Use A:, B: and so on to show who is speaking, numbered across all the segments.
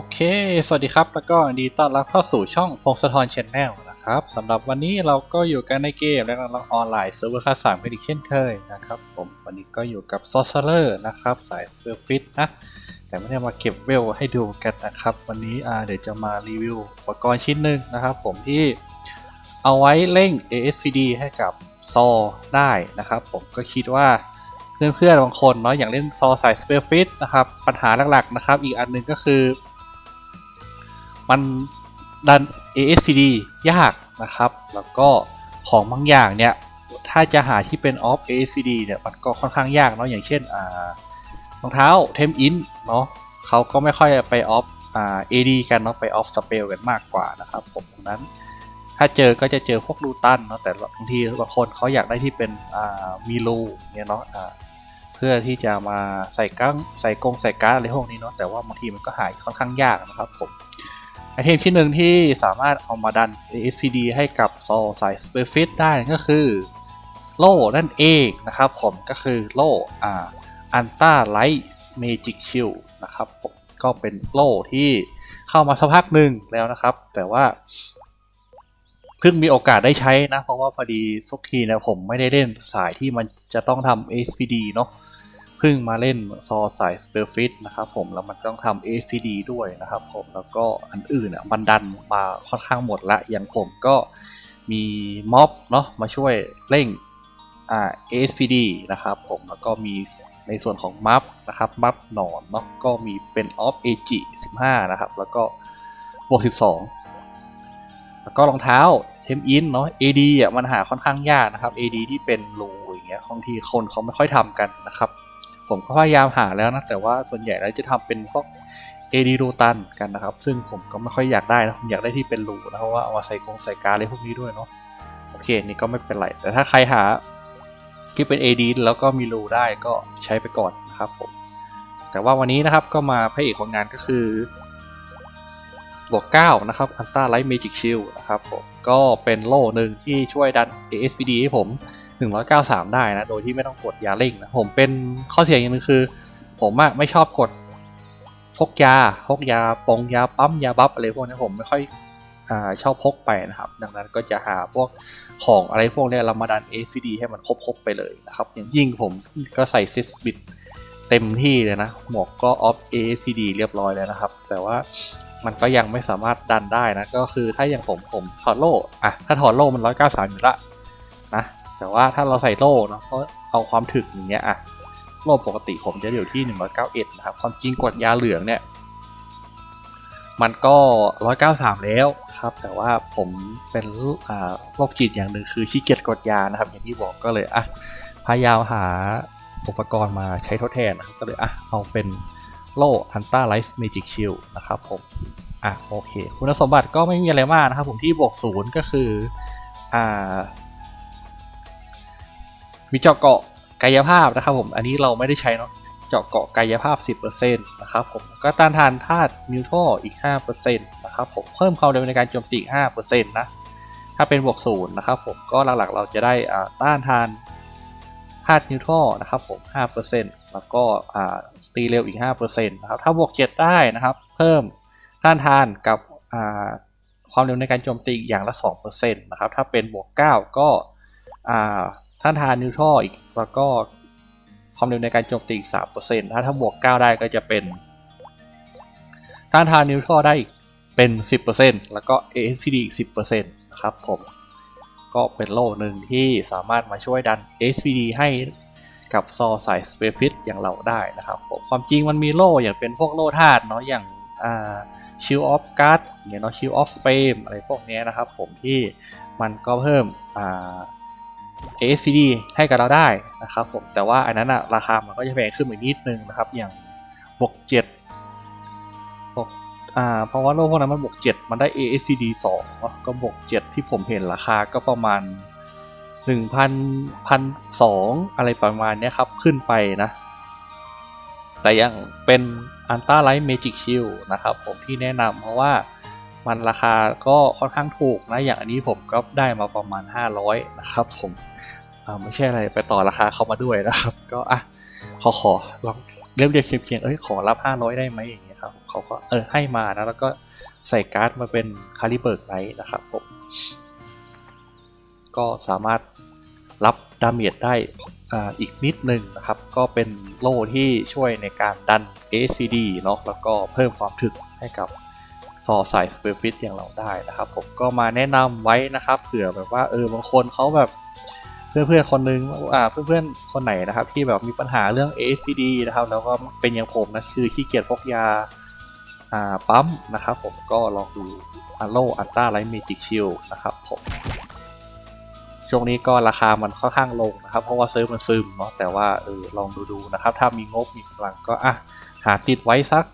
A: โอเค สวัสดีครับ แล้วก็ยินดีต้อนรับเข้าสู่ช่องพงศธรชแนลนะครับสำหรับวันนี้เราก็อยู่กันในเกมและเราออนไลน์เซิร์ฟเวอร์ค่าสามกันอีกเช่นเคยนะครับผมวันนี้ก็อยู่กับซอสเซอร์นะครับ สายเซอร์ฟิตนะ แต่ไม่ได้มาเก็บเวลให้ดูกันนะครับ วันนี้เดี๋ยวจะมารีวิวอุปกรณ์ชิ้นหนึ่งนะครับ ผมที่เอาไว้เร่ง ASPD ให้กับซอได้นะครับ ผมก็คิดว่าเพื่อนๆบางคนเนาะอย่างเล่นซอสายสเปรฟิตนะครับปัญหาหลักๆนะครับ อีกอันหนึ่งก็คือ มันดัน ASPD ยากนะครับ แล้วก็ของบางอย่างเนี่ย ถ้าจะหาที่เป็น off ASPD เนี่ยมันก็ค่อนข้างยากเนาะอย่างเช่นอ่ารองเท้าเทมอินเนาะเขาก็ไม่ค่อยไป off อ่า AD กันเนาะไป off spell กันมากกว่านะครับ ผมดังนั้น ถ้าเจอก็จะเจอพวกลูตันเนาะแต่บางทีบางคนเขาอยากได้ที่เป็นอ่ามีรูเนี่ยเนาะอ่าเพื่อที่จะมาใส่กั้งใส่กงใส่การ์ดอะไรพวกนี้เนาะแต่ว่าบางทีมันก็หายค่อนข้างยากนะครับผม ไอเทมที่หนึ่งที่สามารถเอามาดัน ASPD ให้กับโซลสาย s p e r f i t ได้ก็คือโล่นั่นเองนะครับผมก็คือโล่อ่าอันต้าไลท์เมจิกชิลนะครับผมก็เป็นโล่ที่เข้ามาสักพักหนึ่งแล้วนะครับ แต่ว่า เพิ่งมีโอกาสได้ใช้นะ เพราะว่าพอดีทุกทีนี่ยผมไม่ได้เล่นสายที่มันจะต้องทำ ASPD เนาะ เพิ่งมาเล่นซอสาย s p e r f i t นะครับผมแล้วมันต้องทำ ASPD ด้วยนะครับผมแล้วก็อันอื่นอะมันดันมาค่อนข้างหมดละอย่างผมก็มีม็อบเนาะมาช่วยเร่งอ่า ASPD นะครับผมแล้วก็มีในส่วนของมัฟนะครับมัฟหนอนเนาะก็มีเป็น off AG 15 นะครับ แล้วก็บวก 12 แล้วก็รองเท้าเทมอินเนาะ AD อะมันหาค่อนข้างยากนะครับ AD ที่เป็นรูอย่างเงี้ยบางทีคนเขาไม่ค่อยทำกันนะครับ ผมก็พยายามหาแล้วนะ แต่ว่าส่วนใหญ่แล้วจะทำเป็นพวก AD รูตันกันนะครับ ซึ่งผมก็ไม่ค่อยอยากได้นะ ผมอยากได้ที่เป็นรูนะเพราะว่าเอามาใส่กรงใส่การอะไรพวกนี้ด้วยเนาะโอเคนี่ก็ไม่เป็นไร แต่ถ้าใครหาที่เป็น AD แล้วก็มีรูได้ก็ใช้ไปก่อนนะครับผมแต่ว่าวันนี้นะครับก็มาพระเอกของงานก็คือบวก9นะครับอันต้าไลท์เมจิกชิลนะครับผมก็เป็นโล่หนึ่งที่ช่วยดัน ASPD ให้ผม 193 ได้นะ โดยที่ไม่ต้องกดยาเร่งนะ ผมเป็นข้อเสียอย่างหนึงคือ ผมอะไม่ชอบกดพกยาพกยาปองยาปั๊มยาบัฟอะไรพวกนี้ผมไม่ค่อยอชอบพกไปนะครับ ดังนั้นก็จะหาพวกของอะไรพวกนี้เรามาดัน ASPD ให้มันครบๆไปเลยนะครับ อย่างยิ่งผมก็ใส่ซิสบิดเต็มที่เลยนะ หมวกก็ออฟ ASPD เรียบร้อยแล้วนะครับ แต่ว่ามันก็ยังไม่สามารถดันได้นะ ก็คือถ้าอย่างผมผมถอดโล่อะถ้าถอดโล่มัน 193 อยู่ละนะ แต่ว่าถ้าเราใส่โล่เนาะก็เอาความถึกอย่างเงี้ยอะโล่ปกติผมจะอยู่ที่ 191 นะครับ ความจริงกดยาเหลืองเนี่ยมันก็ 193 แล้วครับ แต่ว่าผมเป็นโรคจิตอย่างหนึ่งคือขี้เกียจกดยานะครับ อย่างที่บอกก็เลยอะพยายามหาอุปกรณ์มาใช้ทดแทนนะครับก็เลยอะเอาเป็นโล่อันต้าไลฟ์เมจิกชิลนะครับผมอะโอเค คุณสมบัติก็ไม่มีอะไรมากนะครับผมที่บวกศูนย์ก็คืออ่า มีเจาะเกาะกายภาพนะครับผมอันนี้เราไม่ได้ใช้เนาะเจาะเกาะกายภาพ 10%นะครับผมก็ต้านทานธาตุนิวโตรอีก 5%นะครับผมเพิ่มความเร็วในการโจมตีอีก 5%นะถ้าเป็นบวกศูนย์นะครับผมก็หลักๆเราจะได้ต้านทานธาตุนิวโตรนะครับผม 5%แล้วก็ตีเร็วอีก 5%นะครับถ้าบวก 7 ได้นะครับ เพิ่มต้านทานกับความเร็วในการโจมตีอีกอย่างละ 2%นะครับถ้าเป็นบวก 9 ก็ อ่าต้านทานนิวทรออีกแล้วก็ความเร็วในการโจมตีอีก3%ถ้าถ้าบวก9ได้ก็จะเป็นต้านทานนิวทรอได้อีกเป็น 10%แล้วก็ ASPD อีก 10%นะครับผมก็เป็นโล่หนึ่งที่สามารถมาช่วยดัน ASPD ให้กับซอสายสเปฟิตอย่างเราได้นะครับผมความจริงมันมีโล่อย่างเป็นพวกโล่ธาตุเนาะอย่างอ่าชิลออฟการ์ดอย่างเนาะชิลออฟเฟมอะไรพวกนี้นะครับผมที่มันก็เพิ่มอ่า ASPD ให้กับเราได้นะครับผมแต่ว่าอันนั้นอะราคามันก็จะแพงขึ้นอีกนิดนึงนะครับอย่างบวกเจ็ดบวกอ่าเพราะว่าโลกพวกนั้นมันบวกเจ็ดมันได้ ASPD สองเนาะก็บวกเจ็ดที่ผมเห็นราคาก็ประมาณหนึ่งพันพันสองอะไรประมาณนี้ครับขึ้นไปนะ แต่ยังเป็นอันต้าไลท์เมจิกชิลนะครับผมที่แนะนำเพราะว่า มันราคาก็ค่อนข้างถูกนะ อย่างอันนี้ผมก็ได้มาประมาณ 500 นะครับผมไม่ใช่อะไรไปต่อราคาเข้ามาด้วยนะครับ ก็อะขอขอลองเรียบเรียงเคียงเอ้ยขอรับ 500 ได้ไหมอย่างเงี้ยครับเขาก็เออให้มานะแล้วก็ใส่การ์ดมาเป็นคาลิเบิร์กไนท์นะครับผมก็สามารถรับดาเมจได้อ่าอีกนิดนึงนะครับ ก็เป็นโล่ที่ช่วยในการดัน ASCD เนาะแล้วก็เพิ่มความถึกให้กับ ซอสายสเปรฟิตอย่างเราได้นะครับ ผมก็มาแนะนำไว้นะครับเผื่อแบบว่าเออบางคนเขาแบบเพื่อนๆคนนึงอ่าเพื่อนๆคนไหนนะครับ ที่แบบมีปัญหาเรื่อง ASCD นะครับ แล้วก็เป็นอย่างผมนะคือขี้เกียจพกยาอ่าปั๊มนะครับ ผมก็ลองดูอัลโลอัลต้าไลท์เมจิกชิลนะครับผมช่วงนี้ก็ราคามันค่อนข้างลงนะครับ เพราะว่าซื้อมันซึมเนาะแต่ว่าเออลองดูดูนะครับ ถ้ามีงบมีกำลังก็อะหาติดไว้สัก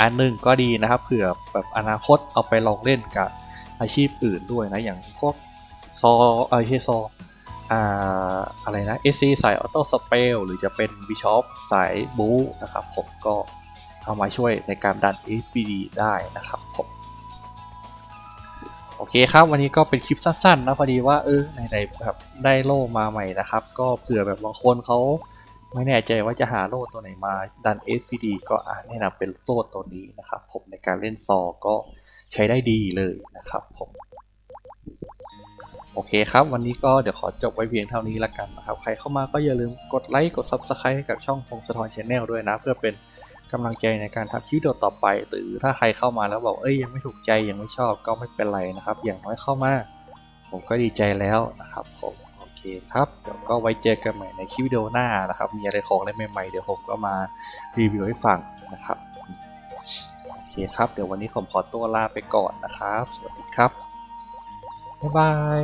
A: อันหนึ่งก็ดีนะครับเผื่อแบบอนาคตเอาไปลองเล่นกับอาชีพอื่นด้วยนะอย่างพวกซอเออไม่ใช่ซออ่าอะไรนะ SC สายออโต้สเปลหรือจะเป็นบิชอปสายบูนะครับผมก็เอามาช่วยในการดัน SPD ได้นะครับผมโอเคครับวันนี้ก็เป็นคลิปสั้นๆนะพอดีว่าเออไหนๆแบบได้โล่มาใหม่นะครับ ก็เผื่อแบบบางคนเขา ไม่แน่ใจว่าจะหาโล่ตัวไหนมาดัน SPD ก็อแนะนำเป็นโล่ตัวนี้นะครับ ผมในการเล่นซอก็ใช้ได้ดีเลยนะครับผมโอเคครับ วันนี้ก็เดี๋ยวขอจบไว้เพียงเท่านี้ละกันนะครับ ใครเข้ามาก็อย่าลืมกดไลค์กด Subscribe ให้กับช่องพงศธรชาแนลด้วยนะ เพื่อเป็นกำลังใจในการทำคลิปวิดีโอต่อไป หรือถ้าใครเข้ามาแล้วบอกเอ้ยยังไม่ถูกใจยังไม่ชอบก็ไม่เป็นไรนะครับ อย่างน้อยเข้ามา ผมก็ดีใจแล้วนะครับผม เคครับ เดี๋ยวก็ไว้เจอกันใหม่ในคลิปวิดีโอหน้านะครับ มีอะไรของอะไรใหม่ๆ เดี๋ยวผมก็มารีวิวให้ฟังนะครับ โอเคครับ เดี๋ยววันนี้ผมขอตัวลาไปก่อนนะครับ สวัสดีครับ บ๊ายบาย